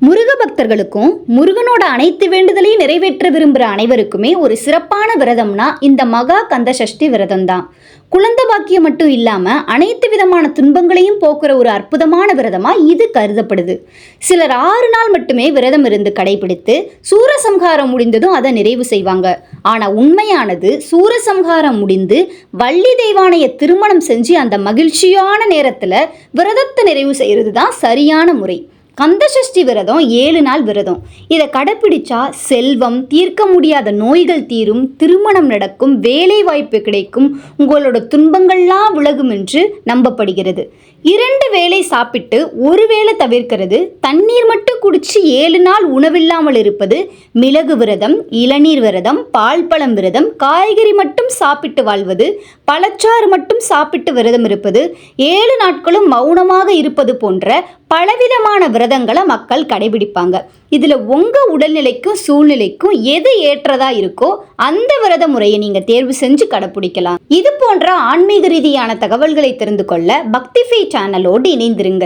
முருக பக்தர்களுக்கும் முருகனோட அனைத்து வேண்டுதலையும் நிறைவேற்ற விரும்புகிற அனைவருக்குமே ஒரு சிறப்பான விரதம்னா இந்த மகா கந்த சஷ்டி விரதம் தான் குழந்தை பாக்கியம் மட்டும் இல்லாமல் அனைத்து விதமான துன்பங்களையும் போக்குற ஒரு அற்புதமான விரதமாக இது கருதப்படுது. சிலர் ஆறு நாள் மட்டுமே விரதம் இருந்து கடைபிடித்து சூரசம்ஹாரம் முடிந்ததும் அதை நிறைவு செய்வாங்க. ஆனால் உண்மையானது சூரசம்ஹாரம் முடிந்து வள்ளி தெய்வானைய திருமணம் செஞ்சு அந்த மகிழ்ச்சியான நேரத்தில் விரதத்தை நிறைவு செய்கிறது தான் சரியான முறை. கந்தசஷ்டி விரதம் ஏழு நாள் விரதம். இதை கடைப்பிடிச்சா செல்வம் தீர்க்க முடியாத நோய்கள் தீரும் திருமணம் நடக்கும் வேலை வாய்ப்பு கிடைக்கும் உங்களோட துன்பங்கள்லாம் விலகும் என்று நம்பப்படுகிறது. இரண்டு வேளை சாப்பிட்டு ஒரு வேளை தவிர்க்கிறது தண்ணீர் மட்டும் குடிச்சு ஏழு நாள் உணவில்லாமல் இருப்பது மிளகு விரதம் இளநீர் விரதம் பால் பழம் விரதம் காய்கறி மட்டும் சாப்பிட்டு வாழ்வது பழச்சாறு மட்டும் சாப்பிட்டு விரதம் இருப்பது ஏழு நாட்களும் மௌனமாக இருப்பது போன்ற பலவிதமான விரதம் விரதங்களை மக்கள் கடைபிடிப்பாங்க. இதில் உங்கள் உடல்நிலைக்கும் சூழ்நிலைக்கும் எது ஏற்றதா இருக்கோ அந்த விரத முறையை நீங்கள் தேர்வு செஞ்சு கடைப்பிடிக்கலாம் இது போன்ற ஆன்மீக ரீதியான தகவல்களை தெரிந்து கொள்ள பக்திஃபை சேனலோடு இணைந்திருங்கள்.